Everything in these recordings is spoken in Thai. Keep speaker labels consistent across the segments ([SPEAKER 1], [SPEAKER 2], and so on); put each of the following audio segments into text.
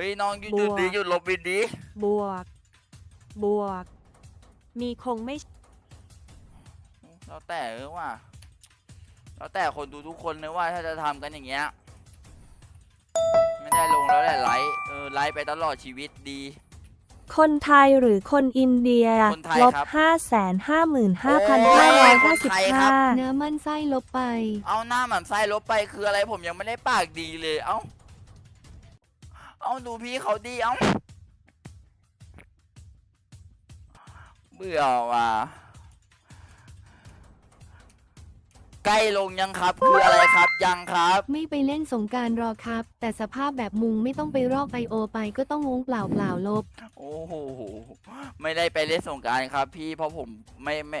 [SPEAKER 1] เฮ้ยน้องหยุด
[SPEAKER 2] บ
[SPEAKER 1] หยุด
[SPEAKER 2] วก
[SPEAKER 1] ดีหยุดลบวินดี
[SPEAKER 2] บวก บวก มีคงไม่
[SPEAKER 1] แล้วแต่เออว่าแล้วแต่คนดูทุกคนนะว่าถ้าจะทำกันอย่างเงี้ยไม่ได้ลงแล้วแหละไลฟ์เออไลฟ์ไปตลอดชีวิตดี
[SPEAKER 2] คนไทยหรือคนอินเดีย
[SPEAKER 1] คนไทย
[SPEAKER 2] ลบ
[SPEAKER 1] ครับ
[SPEAKER 2] ห้าแสนห้าหมื่นห้าพัน
[SPEAKER 1] โอ้
[SPEAKER 2] ห้ายร้อย
[SPEAKER 1] ค
[SPEAKER 2] ห้านสิบ
[SPEAKER 1] ไทยครั
[SPEAKER 2] ห้า
[SPEAKER 1] บ
[SPEAKER 3] น้ำมันไส้ลบไป
[SPEAKER 1] เอาหน้าหมันไส้ลบไปคืออะไรผมยังไม่ได้ปากดีเลย เอ้า เอาดูพี่เขาดีเอ้าเบื่อว่ะใกล้ลงยังครับคืออะไรครับยังครับ
[SPEAKER 3] ไม่ไปเล่นสงกรารรอครับ แต่สภาพแบบมุงไม่ต้องไปรอกไอโอไปก็ต้องงงเปล่าเปล่าลบ
[SPEAKER 1] โอ้โหไม่ได้ไปเล่นสงกรารครับ พี่เพราะผมไม่ไม่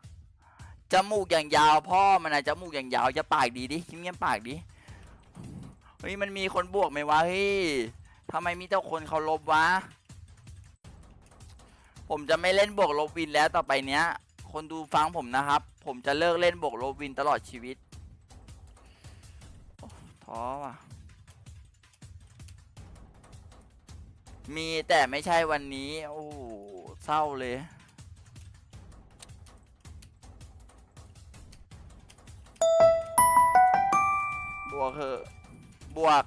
[SPEAKER 1] จมูกอย่างยาวพ่อมันอะจมูกอย่างยาวจะปากดีดิเงียบๆปากดิเฮ้ยมันมีคนบวกไหมวะเฮ้ยทำไมมีแต่คนเขาลบวะ ผมจะไม่เล่นบวกลบวินแล้วต่อไปเนี้ย คนดูฟังผมนะครับ ผมจะเลิกเล่นบวกลบวินตลอดชีวิตท้อว่ะ มีแต่ไม่ใช่วันนี้ โอ้เศร้าเลย วกเหอะบวก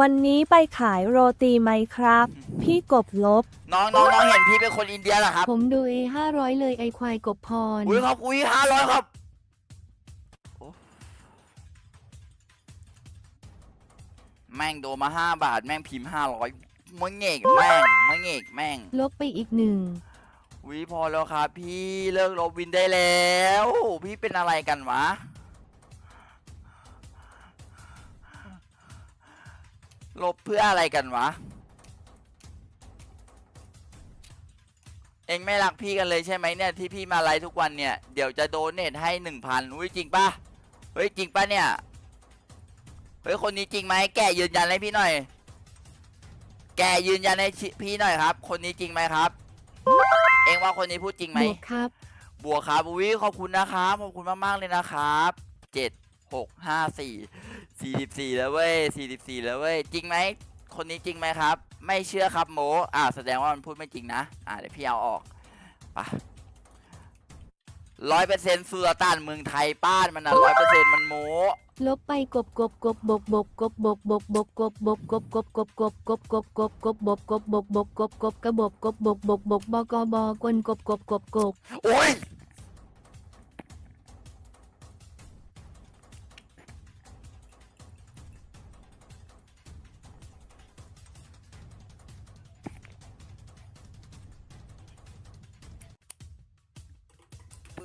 [SPEAKER 2] วันนี้ไปขายโรตีไหมครับ พี่กบลบ
[SPEAKER 1] น้องน้องน้องเห็นพี่เป็นคนอินเดียเหรอครับ
[SPEAKER 3] ผมดูเอห้าร้อยเลยไอควายกบพร
[SPEAKER 1] อุ้ยครับอุ้ยห้าร้อยครับโอ้แม่งโดนมาห้าบาท แม่งพิมพ์ห้าร้อยมึงเงกแม่งมึงเงกแม่ง
[SPEAKER 3] ลบไปอีกหนึ่ง
[SPEAKER 1] วิพอแล้วครับ พี่เลิกลบวินได้แล้ว พี่เป็นอะไรกันวะ ลบเพื่ออะไรกันวะ เองไม่รักพี่กันเลยใช่ไหมเนี่ยที่พี่มาไลฟ์ทุกวันเนี่ย เดี๋ยวจะโดเนทให้หนึ่งพันอุ้ยจริงปะเฮ้ยจริงปะเนี่ยเฮ้ยคนนี้จริงไหมแกยืนยันให้พี่หน่อย แกยืนยันให้ชิพี่หน่อยครับ คนนี้จริงไหมครับ เองว่าคนนี้พูดจริงไหม
[SPEAKER 3] บวกครับ
[SPEAKER 1] บวกครับอุ้ยขอบคุณนะครับขอบคุณมากๆเลยนะครับเจ็ด หกห้าสี่สี่สิบสี่แล้วเว้ยสี่สิบสี่แล้วเว้ยจริงไหมคนนี้จริงไหมครับ ไม่เชื่อครับโมอ่าแสดงว่ามันพูดไม่จริงนะ อ่าเดี๋ยวพี่เอาออกไปร้อยเปอร์เซ็นต์สุลต่านเมืองไทยป้านมันนะร้อยเปอร์เซ็นต์มันโม
[SPEAKER 3] ลบไปกบกบกบบกบกกบบกบกบกกบบกกบกบกบกบกบกบกบกบบกกบบกบกกบกบกระบบกบบกบกบกบกบอกลกบกบกบกบ
[SPEAKER 1] โอ้ยเบื่อว่ะมีแต่คนไม่รักเบื่อว่ะ
[SPEAKER 3] กบกบกบกบกบกบกบกบกบกบกบกบกบกบกบ
[SPEAKER 1] เฮ้ย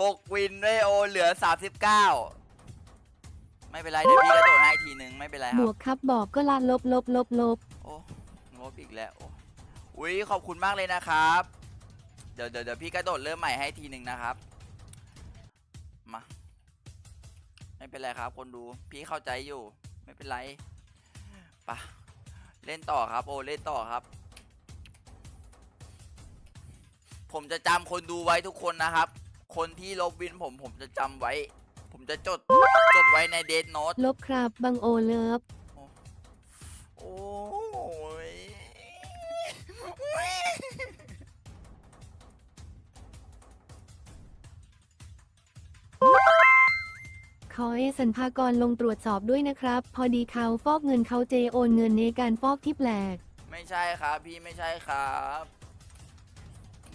[SPEAKER 1] 6 วิ
[SPEAKER 3] น
[SPEAKER 1] ไดโอเหลือ 39 ไม่เป็นไร เดี๋ยวพี่กระโดดให้ทีนึง ไม่เป็นไรครั
[SPEAKER 3] บ
[SPEAKER 1] บว
[SPEAKER 3] กครับบอกก็ลาลบลบลบลบ
[SPEAKER 1] โอ้งบอีกแล้วโอ้อุ้ยขอบคุณมากเลยนะครับ เดี๋ยวเดี๋ยวพี่กระโดดเริ่มใหม่ให้ทีนึงนะครับ มา ไม่เป็นไรครับ คนดูพี่เข้าใจอยู่ ไม่เป็นไรปะเล่นต่อครับ โอเล่นต่อครับ ผมจะจำคนดูไว้ทุกคนนะครับ คนที่ลบวินผมผมจะจำไว้ ผมจะจดจดไว้ในเดทโน t
[SPEAKER 3] ลบครับ บังโอเลิฟ
[SPEAKER 1] โอ้ย
[SPEAKER 3] ขอให้สรรพากรลงตรวจสอบด้วยนะครับ พอดีเขาฟอกเงินเขาเจโอนเงินในการฟอกที่แปลก
[SPEAKER 1] ไม่ใช่ครับ พี่ไม่ใช่ครับ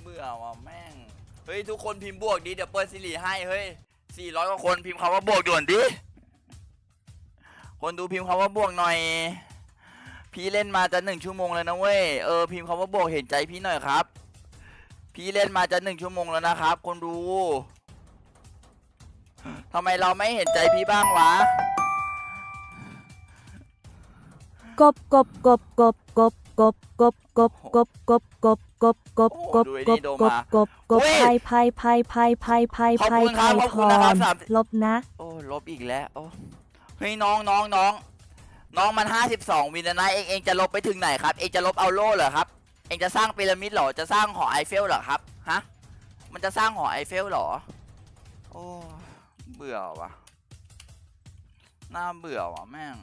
[SPEAKER 1] เบื่อว่ะแม่ง เฮ้ยทุกคนพิมพ์บวกดิเดี๋ยวเปิดสิริให้เฮ้ยสี่ร้อยกว่าคนพิมพ์คำว่าบวกด่วนดิคนดูพิมพ์คำว่าบวกหน่อย พี่เล่นมาจะหนึ่งชั่วโมงแล้วนะเว้ยเออพิมพ์คำว่าบวกเห็นใจพี่หน่อยครับ พี่เล่นมาจะหนึ่งชั่วโมงแล้วนะครับ คนดูทำไมเราไม่เห็นใจพี่บ้างวะ
[SPEAKER 2] กบกบกบกบกบกบกบกบกบกบกบ กบกบกบกบกบกบกบภัยภัยภัยภัยภัยภัยภัยภัยพรลบนะ
[SPEAKER 1] โอ้ลบอีกแล้วโอ้เฮ้ยน้องน้องน้องน้องมันห้าสิบสองวินแล้วนะเองเองจะลบไปถึงไหนครับ เองจะลบเอาโล่เหรอครับ เองจะสร้างพีระมิดเหรอจะสร้างหอไอเฟลเหรอครับฮะมันจะสร้างหอไอเฟลเหรอ โอ้เบื่อว่ะน่าเบื่อว่ะแม่ง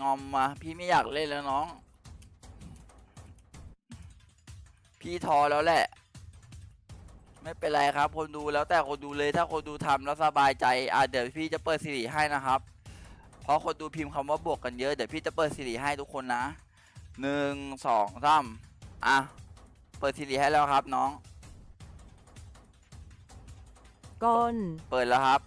[SPEAKER 1] งอมมาพี่ไม่อยากเล่นแล้วน้อง พี่ทอแล้วแหละ ไม่เป็นไรครับ คนดูแล้วแต่คนดูเลยถ้าคนดูทำแล้วสบายใจอะเดี๋ยวพี่จะเปิดสิริให้นะครับ เพราะคนดูพิมพ์คำว่าบวกกันเยอะเดี๋ยวพี่จะเปิดสิริให้ทุกคนนะหนึ่งสองสามอะเปิดสิริให้แล้วครับน้อง
[SPEAKER 2] กล
[SPEAKER 1] เปิดแล้วครับ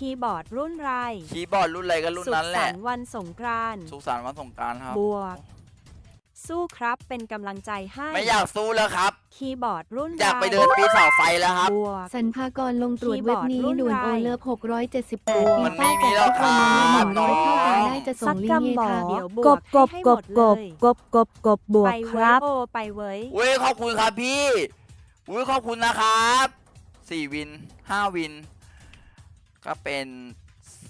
[SPEAKER 2] คีย์บอร์ดรุ่นไร
[SPEAKER 1] คีย์บอร์ดรุ่นอะไรก็รุ่น
[SPEAKER 2] สุข
[SPEAKER 1] นั้นแห
[SPEAKER 2] สั
[SPEAKER 1] ละ
[SPEAKER 2] นต์วันสงกรานต์
[SPEAKER 1] สุขสันต์วันสงกรารครับ
[SPEAKER 2] บวก สู้ครับเป็นกำลังใจให้
[SPEAKER 1] ไม่อยากสู้แล้วครับ
[SPEAKER 2] คีย์บอร์ดรุ่น
[SPEAKER 1] อยากไป
[SPEAKER 2] ไร
[SPEAKER 1] เดินปีเสาไฟแล้วครับ
[SPEAKER 2] บวก
[SPEAKER 3] สรรพากรลงตรวจ
[SPEAKER 2] คีย์บ
[SPEAKER 3] เว็
[SPEAKER 2] อบร์ด
[SPEAKER 3] นี้
[SPEAKER 2] รุ่น
[SPEAKER 3] ด่วน
[SPEAKER 2] ไร
[SPEAKER 3] โอเลิฟ678
[SPEAKER 2] บวก
[SPEAKER 3] ปี
[SPEAKER 1] มันไม่
[SPEAKER 3] ป้า
[SPEAKER 1] มี
[SPEAKER 3] แต่
[SPEAKER 1] แล้ว
[SPEAKER 3] ทุกคน
[SPEAKER 1] ครับ
[SPEAKER 3] หนึ่งร้อยเข้า
[SPEAKER 1] น้
[SPEAKER 3] ตา
[SPEAKER 1] อง
[SPEAKER 3] ได้จะส่
[SPEAKER 2] สั
[SPEAKER 3] ง
[SPEAKER 2] ก
[SPEAKER 3] ลิงก์
[SPEAKER 2] กำ
[SPEAKER 3] เย
[SPEAKER 2] บอ
[SPEAKER 3] ค่ะ
[SPEAKER 2] เดี๋ยวบ
[SPEAKER 4] ก
[SPEAKER 2] ว
[SPEAKER 4] บ
[SPEAKER 2] ก
[SPEAKER 4] กบ
[SPEAKER 2] ให้
[SPEAKER 4] ก
[SPEAKER 2] หม
[SPEAKER 4] บ
[SPEAKER 2] ด
[SPEAKER 4] ก
[SPEAKER 2] เล
[SPEAKER 4] บ
[SPEAKER 2] ย
[SPEAKER 4] กบกบกบบวก
[SPEAKER 2] ไป
[SPEAKER 4] ค
[SPEAKER 2] เว้ย
[SPEAKER 4] รับ
[SPEAKER 2] โอไปเว้ย
[SPEAKER 1] อุ้ยขอบคุณครับพี่อุ้ยขอบคุณนะครับสี่วินห้าวิน ก็เป็น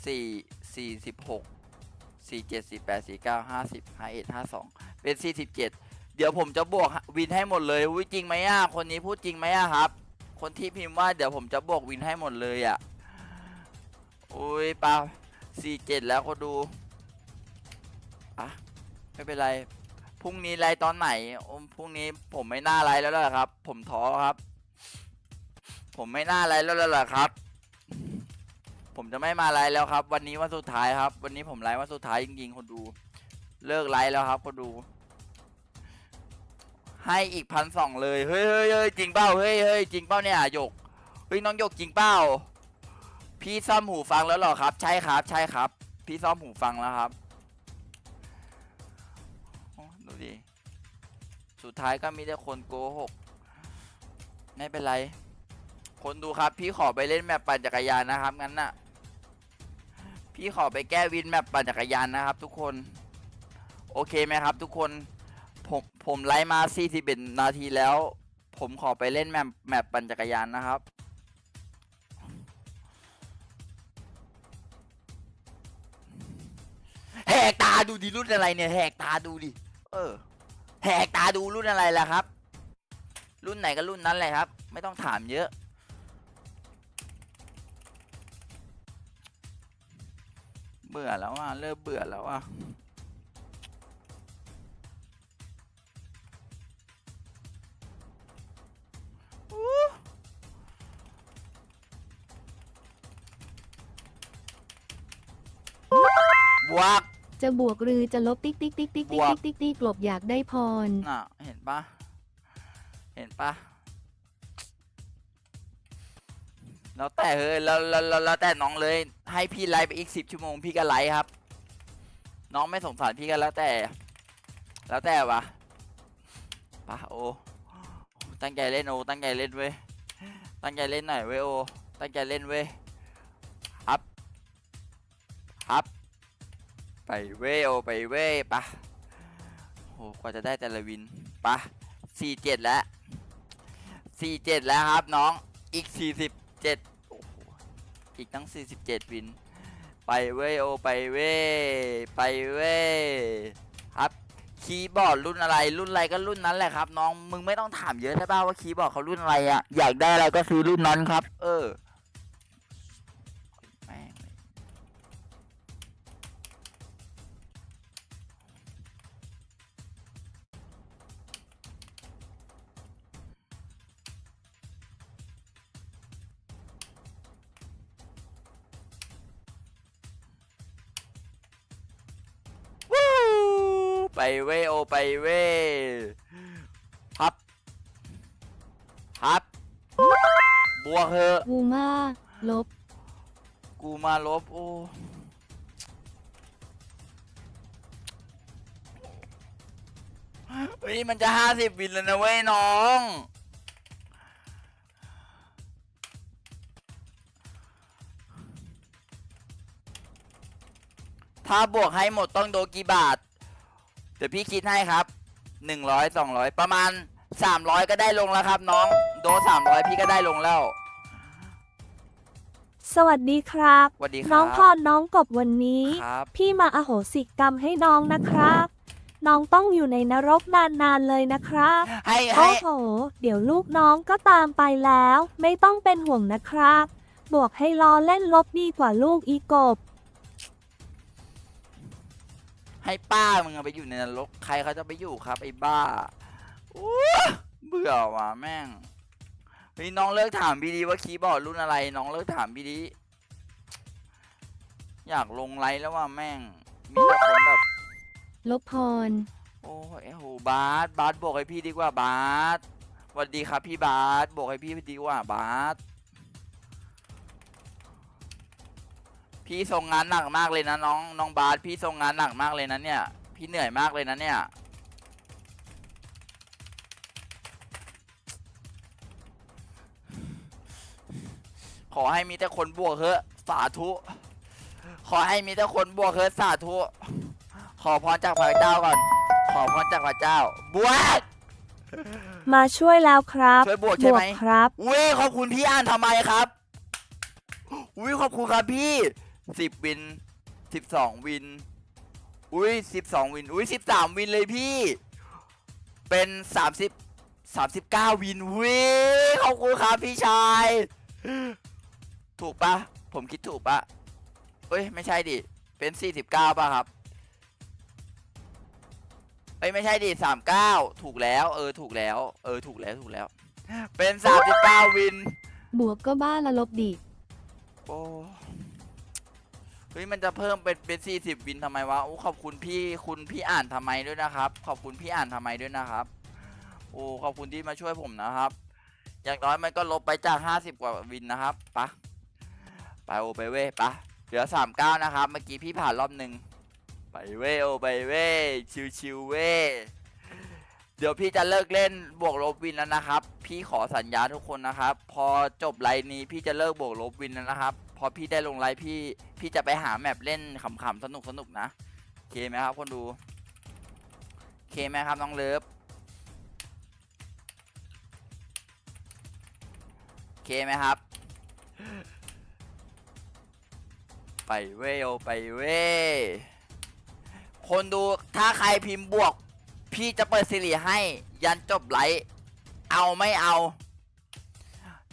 [SPEAKER 1] สี่สี่สิบหกสี่เจ็ดสี่แปดสี่เก้าห้าสิบห้าเอ็ดห้าสองเป็นสี่สิบเจ็ดเดี๋ยวผมจะบวกวินให้หมดเลยอุ้ยจริงไหมอะคนนี้พูดจริงไหมอะครับ คนที่พิมพ์ว่าเดี๋ยวผมจะบวกวินให้หมดเลยอะอุ้ยปล่าสี่เจ็ดแล้วก็ดูอะไม่เป็นไรพรุ่งนี้ไลฟ์ตอนไหนพรุ่งนี้ผมไม่น่าไลฟ์แล้วล่ะครับ ผมท้อครับ ผมไม่น่าไลฟ์แล้วล่ะครับ ผมจะไม่มาไลฟ์แล้วครับ วันนี้วันสุดท้ายครับ วันนี้ผมไลฟ์วันสุดท้ายจริงๆคนดู เลิกไลฟ์แล้วครับคนดู ให้อีกพันสองเลยเฮ้ยเฮ้ยเฮ้ยจริงเปล่าเฮ้ยเฮ้ยจริงเปล่าเนี่ยหยกเฮ้ยน้องหยกจริงเปล่าพี่ซ่อมหูฟังแล้วหรอครับ ใช่ครับ ใช่ครับ พี่ซ่อมหูฟังแล้วครับดูดิสุดท้ายก็มีแต่คนโกหกไม่เป็นไร คนดูครับ พี่ขอไปเล่นแมปปั่นจักรยานนะครับงั้นน่ะ พี่ขอไปแก้วินแมปปั่นจักรยานนะครับ ทุกคน โอเคไหมครับ ทุกคน ผมผมไลฟ์มา41นาทีแล้ว ผมขอไปเล่นแมปแมปปั่นจักรยานนะครับแหกตาดูดิรุ่นอะไรเนี่ยแหกตาดูดิ เออ แหกตาดูรุ่นอะไรล่ะครับ รุ่นไหนก็รุ่นนั้นแหละครับ ไม่ต้องถามเยอะ เบื่อแล้วอะเริ่มเบื่อแล้วอะบวก
[SPEAKER 3] จะบวกหรือจะลบติ๊กติ๊กติ๊กติ๊กติ๊กติ๊กติ๊กติ๊กหลบอยากได้พร
[SPEAKER 1] น่ะเห็นปะเห็นปะแล้วแต่เฮ้ยแล้วแล้วแล้วแล้วแต่น้องเลย ให้พี่ไลฟ์ไปอีกสิบชั่วโมงพี่ก็ไลฟ์ครับ น้องไม่สงสารพี่ก็แล้วแต่ แล้วแต่วะปะโอตั้งใจเล่นโอตั้งใจเล่นเว้ยตั้งใจเล่นหน่อยเว้ยโอตั้งใจเล่นเว้ยฮับฮับไปเว้ยโอไปเว้ยปะโหกว่าจะได้แต่ละวินปะสี่เจ็ดแล้วสี่เจ็ดแล้วครับน้องอีกสี่สิบเจ็ด อีกตั้ง 47 วินไปไปเว้ยโอไปเว้ยไปเว้ยครับคีย์บอร์ดรุ่นอะไรรุ่นอะไรก็รุ่นนั้นแหละครับ น้องมึงไม่ต้องถามเยอะใช่ป่าวว่าคีย์บอร์ดเขารุ่นอะไรอะอยากได้อะไรก็ซื้อรุ่นนั้นครับ เออ ไปเว้ยโอไปเว้ยพับพับบวกเหอะ
[SPEAKER 3] กูมาลบ
[SPEAKER 1] กูมาลบโอ้เฮ้ยมันจะห้าสิบวินแล้วนะเว้ยน้อง ถ้าบวกให้หมดต้องโดนกี่บาท เดี๋ยวพี่คิดให้ครับหนึ่งร้อยสองร้อยประมาณสามร้อยก็ได้ลงแล้วครับ น้อง โดนสามร้อยพี่ก็ได้ลงแล้ว
[SPEAKER 2] สวัสดีครับ
[SPEAKER 1] สวัสดีครับ
[SPEAKER 2] น้องพรน้องกบวันนี้
[SPEAKER 1] ครับ
[SPEAKER 2] พี่มาอโหสิกรรมให้น้องนะครับ น้องต้องอยู่ในนรกนานๆเลยนะครับ
[SPEAKER 1] ให้
[SPEAKER 2] โอ้
[SPEAKER 1] ให้
[SPEAKER 2] โห เดี๋ยวลูกน้องก็ตามไปแล้ว ไม่ต้องเป็นห่วงนะครับ บวกให้ล้อเล่นลบดีกว่าลูกอีกบ
[SPEAKER 1] ให้ป้ามึงอะไปอยู่ในนรกใครเขาจะไปอยู่ครับไอ้บ้าโอ้เบื่อว่ะแม่งเฮ้ยน้องเลิกถามพี่ดีว่าคีย์บอร์ดรุ่นอะไร น้องเลิกถามพี่ดี อยากลงไลน์แล้วว่าแม่ง มีแต่คนแบบ
[SPEAKER 3] ลบพร
[SPEAKER 1] โอ้ยโหบาสบาสบอกให้พี่ดีกว่าบาสสวัสดีครับพี่บาสบอกให้พี่ดีกว่าบาส พี่ส่งงานหนักมากเลยนะน้องน้องบาสพี่ส่งงานหนักมากเลยนะเนี่ย พี่เหนื่อยมากเลยนะเนี่ยขอให้มีแต่คนบวกเถอะสาธุ ขอให้มีแต่คนบวกเถอะสาธุ ขอพรจากพระเจ้าก่อน ขอพรจากพระเจ้า บวก
[SPEAKER 2] มาช่วยแล้วครับ
[SPEAKER 1] ช่วยบวกใช่ไหม
[SPEAKER 2] ครับ
[SPEAKER 1] อุ้ยขอบคุณพี่อ่านทำไมครับอุ้ยขอบคุณครับพี่ สิบวินสิบสองวิน อุ้ยสิบสองวิน อุ้ยสิบสามวินเลยพี่ เป็นสามสิบสามสิบเก้าวินอุ้ยขอบคุณครับพี่ชาย ถูกปะผมคิดถูกปะเอ้ย ไม่ใช่ดิ เป็นสี่สิบเก้าป่ะครับ เอ้ย ไม่ใช่ดิสามเก้าถูกแล้ว เออ ถูกแล้ว เออ ถูกแล้ว ถูกแล้ว เป็นสามสิบเก้าวิน
[SPEAKER 3] บวกก็บ้าละลบดิ
[SPEAKER 1] โอ้ เฮ้ยมันจะเพิ่มเป็นเป็นสี่สิบวินทำไมวะโอ้ขอบคุณพี่คุณพี่อ่านทำไมด้วยนะครับ ขอบคุณพี่อ่านทำไมด้วยนะครับ โอ้ขอบคุณที่มาช่วยผมนะครับ อย่างน้อยมันก็ลบไปจากห้าสิบกว่าวินนะครับปะไปโอไปเว้ยปะเหลือสามเก้านะครับ เมื่อกี้พี่ผ่านรอบหนึ่งไปเว้ยโอไปเว้ยชิวชิวเว้ยเดี๋ยวพี่จะเลิกเล่นบวกลบวินแล้วนะครับ พี่ขอสัญญาทุกคนนะครับ พอจบไลน์นี้พี่จะเลิกบวกลบวินแล้วนะครับ พอพี่ได้ลงไลน์พี่พี่จะไปหาแมปเล่นขำๆสนุกสนุกนะโอเคไหมครับคนดูโอเคไหมครับน้องเลิฟโอเคไหมครับ ไปเว้ยไปเว้ยคนดูถ้าใครพิมพ์บวก พี่จะเปิดสิริให้ยันจบไลฟ์เอาไม่เอา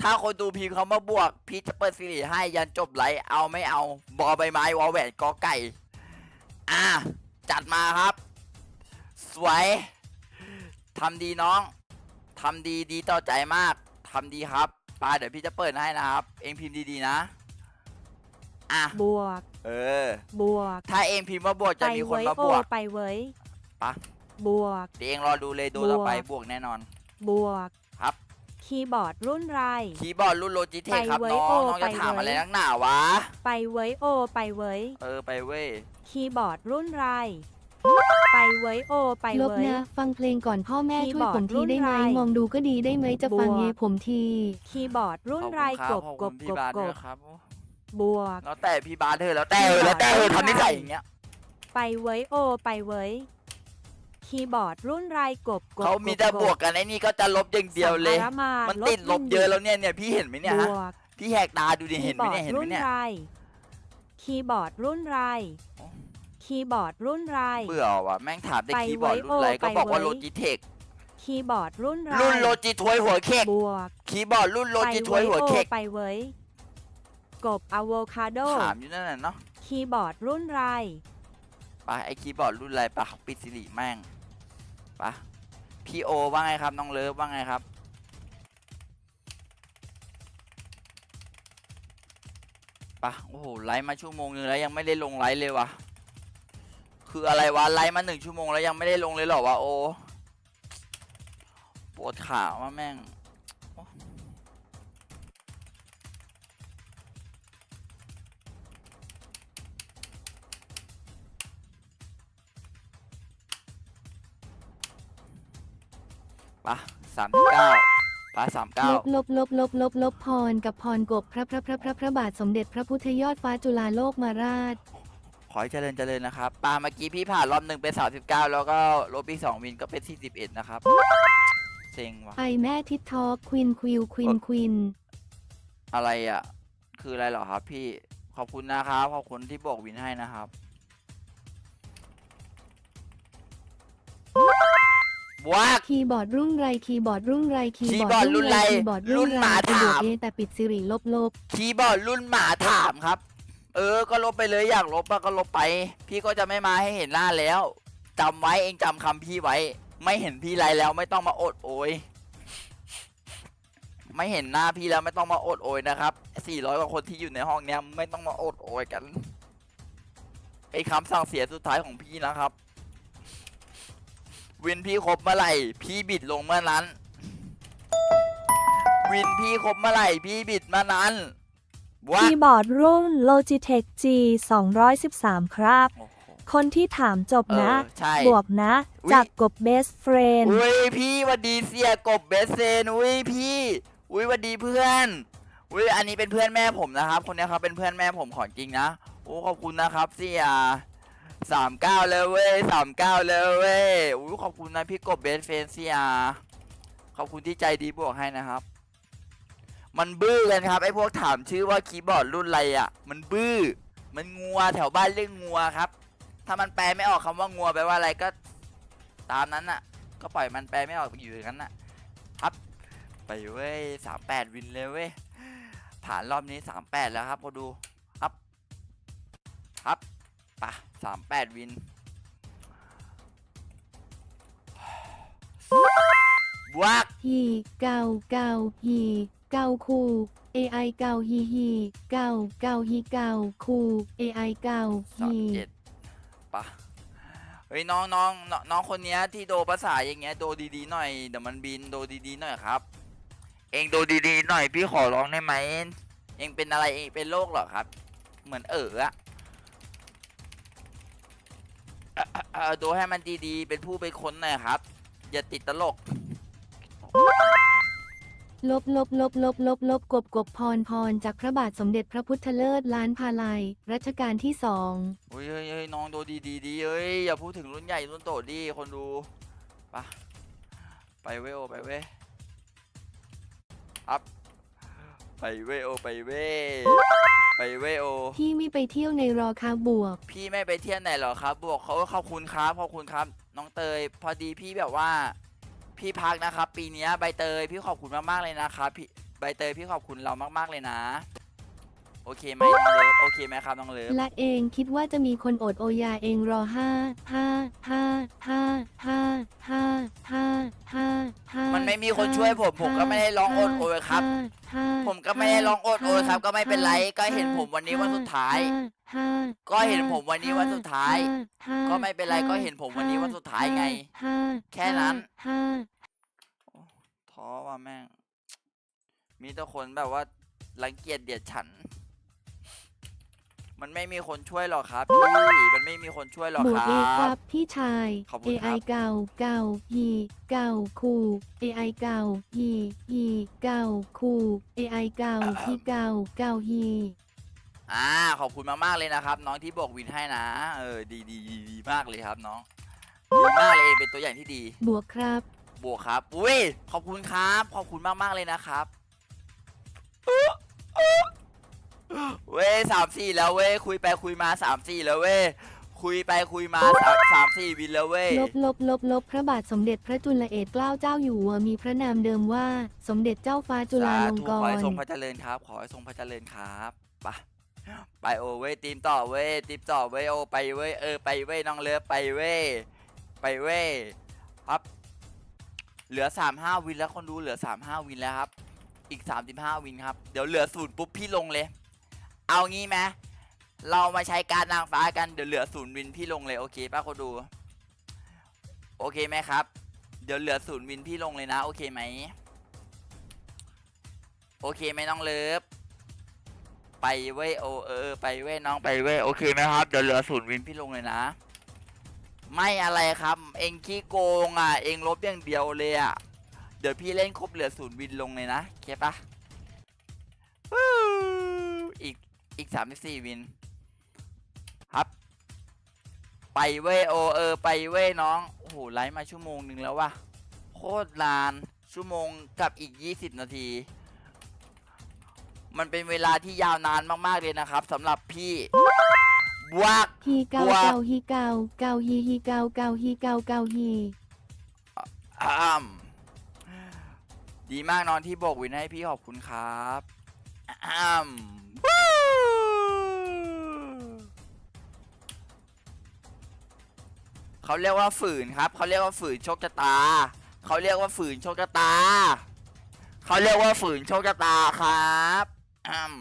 [SPEAKER 1] ถ้าคนดูพิมพ์เขามาบวกพี่จะเปิดสิริให้ยันจบไลฟ์เอาไม่เอาบอใบไม้วอลแหวนกอไก่ อะ จัดมาครับ สวยทำดีน้องทำดีดีต่อใจมากทำดีครับปาเดี๋ยวพี่จะเปิดให้นะครับ เองพิมพ์ดีๆนะ อะ
[SPEAKER 2] บวก
[SPEAKER 1] เออ
[SPEAKER 2] บวก
[SPEAKER 1] ถ้าเองพิมพ์ว่าบวกจะ
[SPEAKER 2] ไป
[SPEAKER 1] มีคน
[SPEAKER 2] เว้ย
[SPEAKER 1] มา
[SPEAKER 2] โอบ
[SPEAKER 1] วก
[SPEAKER 2] ไปเว้ย
[SPEAKER 1] ปะ
[SPEAKER 2] บวก
[SPEAKER 1] เดี๋ยวเองรอดูเลยดูต่อไป
[SPEAKER 2] บวก
[SPEAKER 1] บวกแน่นอน
[SPEAKER 2] บวก
[SPEAKER 1] ครับ
[SPEAKER 2] คีย์บอร์ดรุ่นไร
[SPEAKER 1] คีย์บอร์ดรุ่นโลจิเทคครับ
[SPEAKER 2] ไปเว้
[SPEAKER 1] น้
[SPEAKER 2] ย
[SPEAKER 1] อง
[SPEAKER 2] โอ้
[SPEAKER 1] น้องจะ
[SPEAKER 2] ไป
[SPEAKER 1] ถาม
[SPEAKER 2] เว้ย
[SPEAKER 1] อะไรนักหนาวะ
[SPEAKER 2] ไปเว้ยโอ ไปเว้ย
[SPEAKER 1] เออไปเว้ย
[SPEAKER 2] คีย์บอร์ดรุ่นไร ไปเว้ยโอ ไป
[SPEAKER 3] ลบ
[SPEAKER 2] เว้ย
[SPEAKER 3] นะ ฟังเพลงก่อนพ่อแม่
[SPEAKER 2] คีย์
[SPEAKER 3] ช่วย
[SPEAKER 2] บอร์ด
[SPEAKER 3] ผมทีได้ไหม
[SPEAKER 2] รุ่นไร
[SPEAKER 3] มองดูก็ดีได้ไหมจะฟัง
[SPEAKER 2] บวก
[SPEAKER 3] เยผมที
[SPEAKER 2] คีย์บอร์ดรุ่น
[SPEAKER 1] ขอบ
[SPEAKER 2] ไร
[SPEAKER 1] คุณค
[SPEAKER 2] ก
[SPEAKER 1] รับบขอบคุณพี่
[SPEAKER 2] กบกบบา
[SPEAKER 1] ส
[SPEAKER 2] ก
[SPEAKER 1] ด้วย
[SPEAKER 2] บ
[SPEAKER 1] ครับ
[SPEAKER 2] บวก
[SPEAKER 1] แล้วแต่พี่บาสเธอะแล้วแต่เออแล้วแต่เออทำนิสัยอย่างเงี้ย
[SPEAKER 2] ไปเว้ยโอ ไปเว้ย คีย์บอร์ดรุ่นไรกบกบ
[SPEAKER 1] เขามีแต่บวกกันไอ้นี่ก็จะลบอย่างเดียวเลย
[SPEAKER 2] สัมภาระมา
[SPEAKER 1] มันติดลบเยอะแล้วเนี่ยเนี่ยพี่เห็นไหมเนี่ย
[SPEAKER 2] บ
[SPEAKER 1] ฮะ
[SPEAKER 2] วก
[SPEAKER 1] พี่แหกตาดูดิ
[SPEAKER 2] คี
[SPEAKER 1] เห็น
[SPEAKER 2] ย์
[SPEAKER 1] ไห
[SPEAKER 2] บ
[SPEAKER 1] ม
[SPEAKER 2] อร์
[SPEAKER 1] เนี่ย
[SPEAKER 2] ด
[SPEAKER 1] เห็นไหม
[SPEAKER 2] รุ่น
[SPEAKER 1] เนี่ย
[SPEAKER 2] ไรคีย์บอร์ดรุ่นไร
[SPEAKER 1] โอ้
[SPEAKER 2] คีย์บอร์ดรุ่นไร
[SPEAKER 1] เบื่อว่ะแม่งถามแต่
[SPEAKER 2] ไป
[SPEAKER 1] คีย์บอร์ด
[SPEAKER 2] ไว้
[SPEAKER 1] รุ่นอะไร
[SPEAKER 2] โอ้
[SPEAKER 1] ก็บอกว่า
[SPEAKER 2] ไปไว้
[SPEAKER 1] โลจิเทค
[SPEAKER 2] คีย์บอร์ดรุ่นไร
[SPEAKER 1] รุ่นโลจิทวยหัวเค้ก
[SPEAKER 2] บวก
[SPEAKER 1] คีย์บอร์ดรุ่นโล
[SPEAKER 2] ไป
[SPEAKER 1] จิทวย
[SPEAKER 2] ไว้
[SPEAKER 1] หัว
[SPEAKER 2] โอ
[SPEAKER 1] เค้ก
[SPEAKER 2] ไปเว้ยกบอะโวคาโด
[SPEAKER 1] ถามอยู่นั่นแหละเนาะ
[SPEAKER 2] คีย์บอร์ดรุ่นไร
[SPEAKER 1] ไปไอคีย์บอร์ดรุ่นอะไรปะปิดสิริแม่ง ปะพี่โอว่าไงครับน้องเลิฟว่าไงครับ ปะโอ้โหไลฟ์มาชั่วโมงนึงแล้วยังไม่ได้ลงไลฟ์เลยวะคืออะไรวะไลฟ์มาหนึ่งชั่วโมงแล้วยังไม่ได้ลงเลยเหรอวะโอปวดขาว่าแม่ง สามเก้าปะสามเก้า
[SPEAKER 3] ลบลบลบลบลบลบพรกับพรกบพระพระพระพระพระบาทสมเด็จพระพุทธยอดฟ้าจุฬาโลกมาราช
[SPEAKER 1] ขอให้เจริญเจริญนะครับปาเมื่อกี้พี่ผ่านรอบหนึ่งเป็นสามสิบเก้าแล้วก็ลบอีกสองวินก็เป็นสี่สิบเอ็ดนะครับเซ็งว่ะ
[SPEAKER 3] ไปแม่ทิศทอควินควิวควินควิน
[SPEAKER 1] อะไรอะ คืออะไรเหรอครับ พี่ขอบคุณนะครับขอบคุณที่บอกวินให้นะครับบ วก
[SPEAKER 3] คีย์บอร์ดรุ่นไรคีย์บอร์ดรุ่นไรคีย์
[SPEAKER 1] คีย์บอร์ดรุ่นไร
[SPEAKER 3] คีย์บอร์ด
[SPEAKER 1] รุ่
[SPEAKER 3] รุ่
[SPEAKER 1] น
[SPEAKER 3] น
[SPEAKER 1] หมา
[SPEAKER 3] ไรประโยค
[SPEAKER 1] ถาม
[SPEAKER 3] เอแต่ปิดสิริลบลบ
[SPEAKER 1] คีย์บอร์ดรุ่นหมาถามครับ เออ ก็ลบไปเลยอยากลบอะก็ลบไป พี่ก็จะไม่มาให้เห็นหน้าแล้วจำไว้เองจำคำพี่ไว้ ไม่เห็นพี่ไรแล้วไม่ต้องมาอดโอยไม่เห็นหน้าพี่แล้วไม่ต้องมาอดโอยนะครับ 400 กว่าคนที่อยู่ในห้องเนี้ยไม่ต้องมาอดโอยกันไอ้คำสั่งเสียสุดท้ายของพี่นะครับ วินพี่ครบเมื่อไหร่ พี่บิดลงเมื่อนั้น วินพี่ครบเมื่อไหร่ พี่บิดเมื่อนั้นว่า
[SPEAKER 2] คีย์บอร์ดรุ่น Logitech G 213 ครับ
[SPEAKER 1] โอ้โห
[SPEAKER 2] คนที่ถามจบ
[SPEAKER 1] เอ
[SPEAKER 2] นะ
[SPEAKER 1] อใช่
[SPEAKER 2] บวกนะ
[SPEAKER 1] อุ๊ย
[SPEAKER 2] จากกบ best friend
[SPEAKER 1] อุ้ยพี่หวัดดีเสียกบเบสเซนอุ้ยพี่ อุ้ยหวัดดีเพื่อนอุ้ยอันนี้เป็นเพื่อนแม่ผมนะครับ คนนี้ครับเป็นเพื่อนแม่ผมของจริงนะโอ้ขอบคุณนะครับเสีย สามเก้าเลยเว้ยสามเก้าเลยเว้ยอุ้ขอบคุณนะพี่กบเบสเฟนเสียขอบคุณที่ใจดีบวกให้นะครับ มันบื้อกันครับไอ้พวกถามชื่อว่าคีย์บอร์ดรุ่นอะไรอะ มันบื้อ มันงัวแถวบ้านเรียกงัวครับ ถ้ามันแปลไม่ออกคำว่างัวแปลว่าอะไรก็ ตามนั้นน่ะ ก็ปล่อยมันแปลไม่ออกอยู่อย่างนั้นน่ะครับ ไปเว้ยสามแปดวินเลยเว้ยผ่านรอบนี้สามแปดแล้วครับพอดูครับครับ ปะสามแปดวินบวก
[SPEAKER 3] ฮีเก้าเก้าฮีเก้าคู่ AI เก้าฮีฮีเก้าเก้าฮีเก้าคู่ AI เก้า
[SPEAKER 1] สาม
[SPEAKER 3] ฮี
[SPEAKER 1] เจ็ดปะเฮ้ยน้องน้องน้องน้องคนเนี้ยที่โดภาษาอย่างเงี้ยโดดีๆหน่อยเดี๋ยวมันบินโดดีๆหน่อยครับ เองโดดีๆหน่อยพี่ขอร้องได้ไหมเองเป็นอะไรเองเป็นโรคเหรอครับ เหมือนเอ๋ออะ เอ่อเอ่อเอ่อโดให้มันดีๆ เป็นผู้เป็นคนหน่อยครับ อย่าติดตลก
[SPEAKER 3] ลบลบลบลบลบลบกบกบพรพรจากพระบาทสมเด็จพระพุทธเลิศล้านพาลัย รัชกาลที่สอง
[SPEAKER 1] เฮ้ยเฮ้ยเฮ้ยน้องโดดีดีดีเอ้ยอย่าพูดถึงรุ่นใหญ่รุ่นโตดิคนดูไปะไปเว้ยโอไปเว้ยอัพไปเว้ยโอไปเว้ย ไปเวโอ
[SPEAKER 3] พี่ไม่ไปเที่ยวในรอคาบวก
[SPEAKER 1] พี่ไม่ไปเที่ยวไหนหรอครับ บวกเขาขอบคุณครับขอบคุณครับ น้องเตย พอดีพี่แบบว่า พี่พักนะครับ ปีนี้ใบเตยพี่ขอบคุณมากๆเลยนะครับพี่ใบเตยพี่ขอบคุณเรามากๆเลยนะ โอเคไหมน้องเลิฟโอเคไหมครับน้องเลิฟ
[SPEAKER 3] และเองคิดว่าจะมีคนอดโอยาเองรอห้าห้าห้าห้าห้าห้า
[SPEAKER 1] ไม่มีคนช่วยผมผมก็ไม่ได้ร้องโอดโอยครับ
[SPEAKER 3] ห้า
[SPEAKER 1] ผมก็ไม่ได้ร้องโอดโอยครับ ก็ไม่เป็นไรก็เห็นผมวันนี้วันสุดท้าย
[SPEAKER 3] ห้า
[SPEAKER 1] ก็เห็นผมวันนี้วันสุดท้าย
[SPEAKER 3] ห้า
[SPEAKER 1] ก็ไม่เป็นไรก็เห็นผมวันนี้วันสุดท้ายไง
[SPEAKER 3] ห้า
[SPEAKER 1] แค่นั้น
[SPEAKER 3] ห้า
[SPEAKER 1] ท้อว่าแม่ง มีแต่คนแบบว่ารังเกียจเดียดฉัน มันไม่มีคนช่วยหรอกครับพี่มันไม่มีคนช่วยหรอก
[SPEAKER 3] บว
[SPEAKER 1] ค
[SPEAKER 3] ก
[SPEAKER 1] รั
[SPEAKER 3] เอครับ
[SPEAKER 1] บ
[SPEAKER 3] พี่ชาย
[SPEAKER 1] ขอบคุณครับ
[SPEAKER 3] AI เก้าเก้าฮีเก้าคู่ AI เก้าฮีฮีเก้าคู่ AI เก้าฮีเก้าเก้าฮี
[SPEAKER 1] อ่าขอบคุณมากๆเลยนะครับ น้องที่บอกวินให้นะ เออดีดีดีดีมากเลยครับน้องดีมากเลยเป็นตัวอย่างที่ดี
[SPEAKER 3] บวกครับ
[SPEAKER 1] บวกครับ อุ้ยขอบคุณครับ ขอบคุณมากๆเลยนะครับ เว้เว้ยสามสี่แล้วเว้ยคุยไปคุยมาสามสี่แล้วเว้ยคุยไปคุยมาสามสามสี่วินแล้วเว้ย
[SPEAKER 3] ลบลบลบลบพระบาทสมเด็จพระจุลเอกเกล้าเจ้าอยู่หัวมีพระนามเดิมว่า สมเด็จเจ้าฟ้าจุฬาลงก
[SPEAKER 1] สาธุขอให้
[SPEAKER 3] ร
[SPEAKER 1] ทรง
[SPEAKER 3] ณ์
[SPEAKER 1] พระเจริญครับ ขอให้ทรงพระเจริญครับไปไปโอเว้ยทีมต่อเว้ยทีมต่อเว้ยโอไปเว้ยเออไปเว้ยน้องเลิฟไปเว้ยไปเว้ยครับเหลือสามห้าวินแล้วคนดูเหลือสามห้าวินแล้วครับ อีกสามสิบห้าวินครับ เดี๋ยวเหลือศูนย์ปุ๊บพี่ลงเลย เอางี้ไหมเรามาใช้การนางฟ้ากันเดี๋ยวเหลือศูนย์วินพี่ลงเลยโอเคป่ะคนดู โอเคไหมครับ เดี๋ยวเหลือศูนย์วินพี่ลงเลยนะ โอเคไหมโอเคไหมน้องเลิฟไปเว้ยโอเออ ไปเว้ยน้องไปเว้ยโอเคไหมครับเดี๋ยวเหลือศูนย์วินพี่ลงเลยนะ ไม่อะไรครับ เองขี้โกงอะ เองลบอย่างเดียวเลยอะเดี๋ยวพี่เล่นครบเหลือศูนย์วินลงเลยนะโอเคปะ อีกอีกสามสี่วิน ครับ ไปเว้ยโอเออ ไปเว้ยน้อง โอ้โหไลฟ์มาชั่วโมงหนึ่งแล้ววะโคตรนาน ชั่วโมงกับอีกยี่สิบนาที มันเป็นเวลาที่ยาวนานมากๆเลยนะครับสำหรับพี่บวก
[SPEAKER 3] ฮีเกา
[SPEAKER 1] บวก
[SPEAKER 3] เกาฮีเกาเกาฮีฮีเกาเกาฮีเกาเกาฮี
[SPEAKER 1] อ้ามดีมากน้องที่โบกวินให้พี่ขอบคุณครับอ้าม เขาเรียกว่าฝืนครับ เขาเรียกว่าฝืนโชคชะตา เขาเรียกว่าฝืนโชคชะตา เขาเรียกว่าฝืนโชคชะตาครับอ้าม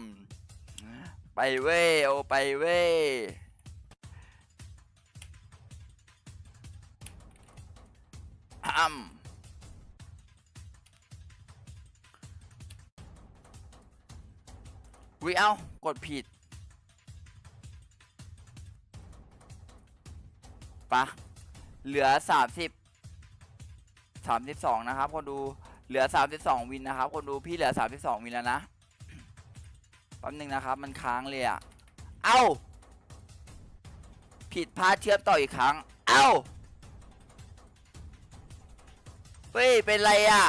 [SPEAKER 1] ไปเว้ยโอไปเว้ยอ้ำวิเอากดผิดปะ เหลือสามสิบสามสิบสองนะครับ คนดูเหลือสามสิบสองวินนะครับ คนดูพี่เหลือสามสิบสองวินแล้วนะแป๊บนึงนะครับ มันค้างเลยอะเอ้า ผิดพลาดเชื่อมต่ออีกครั้ง เอ้าเฮ้ยเป็นไรอะ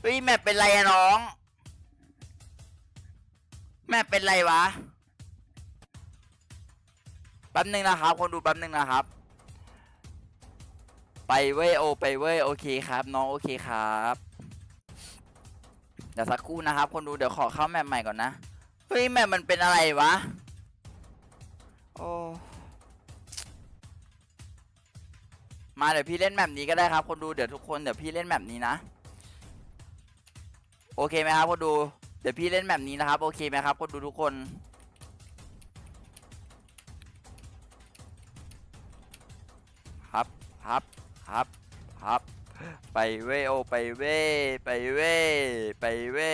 [SPEAKER 1] เฮ้ยแมปเป็นไรอะน้อง แมปเป็นไรวะ ป๊บนึงนะครับ คนดูแป๊บนึงนะครับ ไปเว้ยโอไปเว้ยโอเคครับ น้องโอเคครับเดี๋ยวสักครู่นะครับ คนดูเดี๋ยวขอเข้าแมปใหม่ก่อนนะเฮ้ยแมปมันเป็นอะไรวะโอ้มาเดี๋ยวพี่เล่นแมปนี้ก็ได้ครับ คนดูเดี๋ยวทุกคนเดี๋ยวพี่เล่นแมปนี้นะ โอเคไหมครับคนดูเดี๋ยวพี่เล่นแมปนี้นะครับ โอเคไหมครับ คนดูทุกคน ครับครับครับ ไปเว้โอไปเว้ไปเว้ไปเว้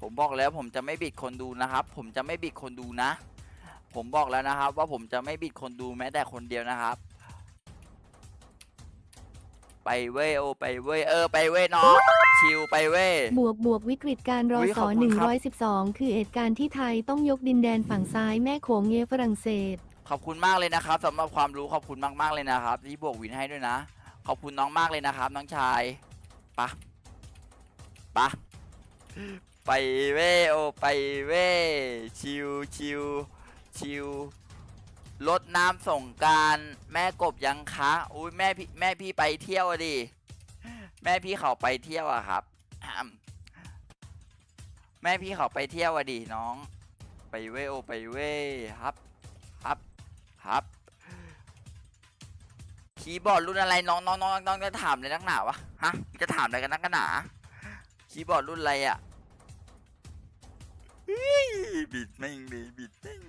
[SPEAKER 1] ผมบอกแล้วผมจะไม่บิดคนดูนะครับ ผมจะไม่บิดคนดูนะ ผมบอกแล้วนะครับ ว่าผมจะไม่บิดคนดูแม้แต่คนเดียวนะครับ ไปเว้โอไปเว้เออไปเว้น้อง ชิวไปเว้ย
[SPEAKER 3] บวกบวกวิกฤตการรอ
[SPEAKER 1] อุ๊ย
[SPEAKER 3] ส
[SPEAKER 1] ขอบ
[SPEAKER 3] อ
[SPEAKER 1] คุณครับ
[SPEAKER 3] 112 คือเหตุการณ์ที่ไทยต้องยกดินแดนฝั่งซ้ายแม่โขงเงฝรั่งเศส
[SPEAKER 1] ขอบคุณมากเลยนะครับสำหรับความรู้ขอบคุณมากๆเลยนะครับ ที่บวกวินให้ด้วยนะ ขอบคุณน้องมากเลยนะครับ น้องชายปะปะไปเว้ยโอไปเว้ยชิวชิวชิวรดน้ำส่งกรารแม่กบยังคะอุ้ยแม่พี่แม่พี่ไปเที่ยวอะดิ แม่พี่เขาไปเที่ยวอะครับ แม่พี่เขาไปเที่ยวอะดิน้อง ไปเว้ยโอไปเว้ยครับ ครับครับ คีย์บอร์ดรุ่นอะไรน้องน้องน้องน้องจะถามเลยนักหนาวะฮะจะถามอะไรกันนักหนา คีย์บอร์ดรุ่นอะไรอะเฮ้ยบิดแม่งเลยบิดแม่ง